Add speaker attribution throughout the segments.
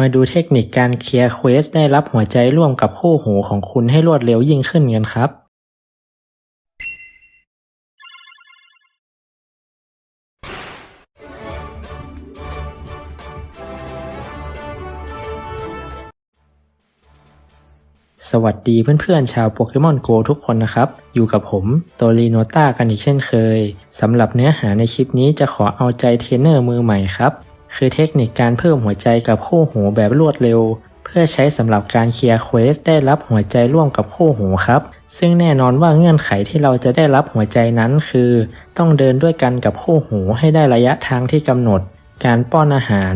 Speaker 1: มาดูเทคนิคการเคลียร์เควสได้รับหัวใจร่วมกับคู่หูของคุณให้รวดเร็วยิ่งขึ้นกันครับ สวัสดีเพื่อนๆชาวโปเกมอนโกทุกคนนะครับ อยู่กับผมโตลีโนต้ากันอีกเช่นเคยสำหรับเนื้อหาในคลิปนี้จะขอเอาใจเทรนเนอร์มือใหม่ครับ คือเทคนิคการเพิ่มหัวใจกับคู่หูแบบรวดเร็ว เพื่อใช้สำหรับการเคลียร์เควสได้รับหัวใจร่วมกับคู่หูครับ ซึ่งแน่นอนว่าเงื่อนไขที่เราจะได้รับหัวใจนั้นคือ ต้องเดินด้วยกันกับคู่หูให้ได้ระยะทางที่กำหนด การป้อนอาหาร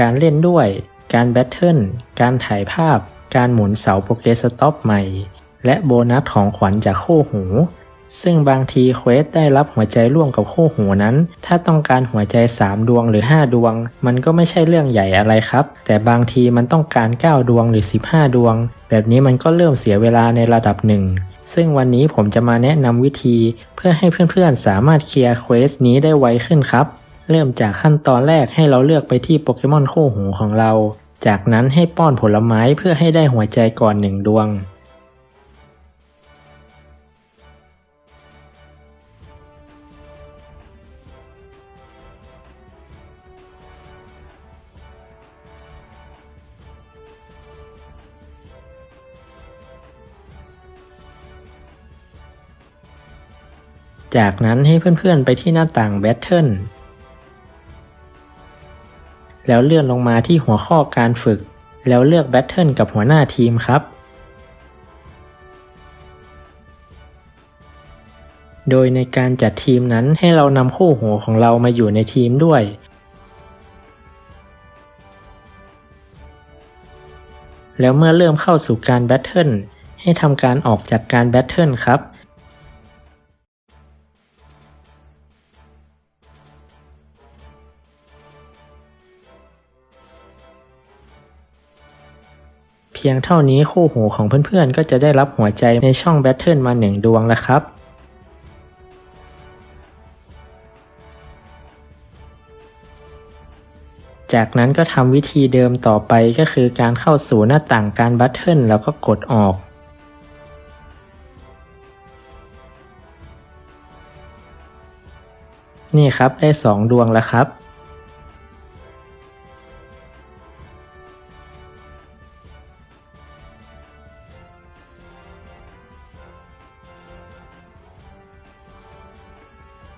Speaker 1: การเล่นด้วย การแบทเทิลการถ่ายภาพ การหมุนเสาโปเกสต็อปใหม่ และโบนัสของขวัญจากคู่หู ซึ่งบางทีเควสได้รับหัวใจร่วมกับคู่หูนั้น ถ้าต้องการหัวใจ 3 ดวงหรือ 5 ดวง มันก็ไม่ใช่เรื่องใหญ่อะไรครับ แต่บางทีมันต้องการ 9 ดวงหรือ 15 ดวง แบบนี้มันก็เริ่มเสียเวลาในระดับหนึ่งซึ่งวันนี้ผมจะมาแนะนำวิธี เพื่อให้เพื่อนๆสามารถเคลียร์เควสนี้ได้ไวขึ้นครับ เริ่มจากขั้นตอนแรกให้เราเลือกไปที่โปเกมอนคู่หูของเรา จากนั้นให้ป้อนผลไม้เพื่อให้ได้หัวใจก่อนหนึ่งดวง จากนั้นให้เพื่อนๆไปที่หน้าต่างแบทเทิลแล้วเลื่อนลงมาที่หัวข้อการฝึก แล้วเลือกแบทเทิลกับหัวหน้าทีมครับ โดยในการจัดทีมนั้นให้เรานำคู่หูของเรามาอยู่ในทีมด้วย แล้วเมื่อเริ่มเข้าสู่การแบทเทิลให้ทำการออกจากการแบทเทิลครับ พียงเท่านี้คู่หูของเพื่อนๆ ก็จะได้รับหัวใจในช่องแบทเทิลมาหนึ่งดวงแล้วครับจากนั้นก็ทำวิธีเดิมต่อไปก็คือการเข้าสู่หน้าต่างการบัตเทิลแล้วก็กดออก นี่ครับได้ 2 ดวงแล้วครับ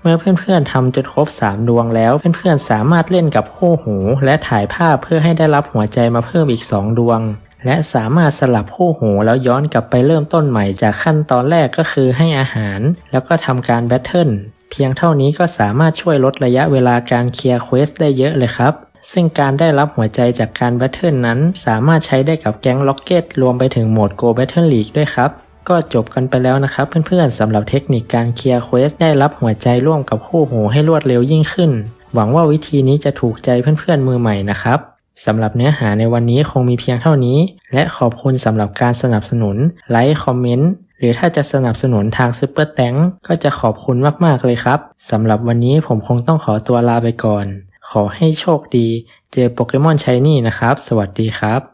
Speaker 1: เมื่อเพื่อนๆทำจนครบ 3 ดวงแล้ว เพื่อนๆสามารถเล่นกับคู่หู และถ่ายภาพเพื่อให้ได้รับหัวใจมาเพิ่มอีก 2 ดวง และสามารถสลับคู่หูแล้วย้อนกลับไปเริ่มต้นใหม่จากขั้นตอนแรกก็คือให้อาหาร แล้วก็ทำการแบทเทิลเพียงเท่านี้ก็สามารถช่วยลดระยะเวลาการเคลียร์เควสได้เยอะเลยครับซึ่งการได้รับหัวใจจากการแบทเทิลนั้น สามารถใช้ได้กับแก๊งล็อกเก็ตรวมไปถึงโหมด Go Battle League ด้วยครับ ก็จบกันไปแล้วนะครับเพื่อนๆสำหรับเทคนิคการเคลียร์เควสได้รับหัวใจร่วมกับคู่หูให้รวดเร็วยิ่งขึ้น หวังว่าวิธีนี้จะถูกใจเพื่อนๆมือใหม่นะครับสำหรับเนื้อหาในวันนี้คงมีเพียงเท่านี้ และขอบคุณสำหรับการสนับสนุนไลค์คอมเมนต์หรือถ้าจะสนับสนุนทางซุปเปอร์แตงก็จะขอบคุณมากๆเลยครับสำหรับวันนี้ผมคงต้องขอตัวลาไปก่อน ขอให้โชคดี เจอโปเกมอนชายนี่นะครับ สวัสดีครับ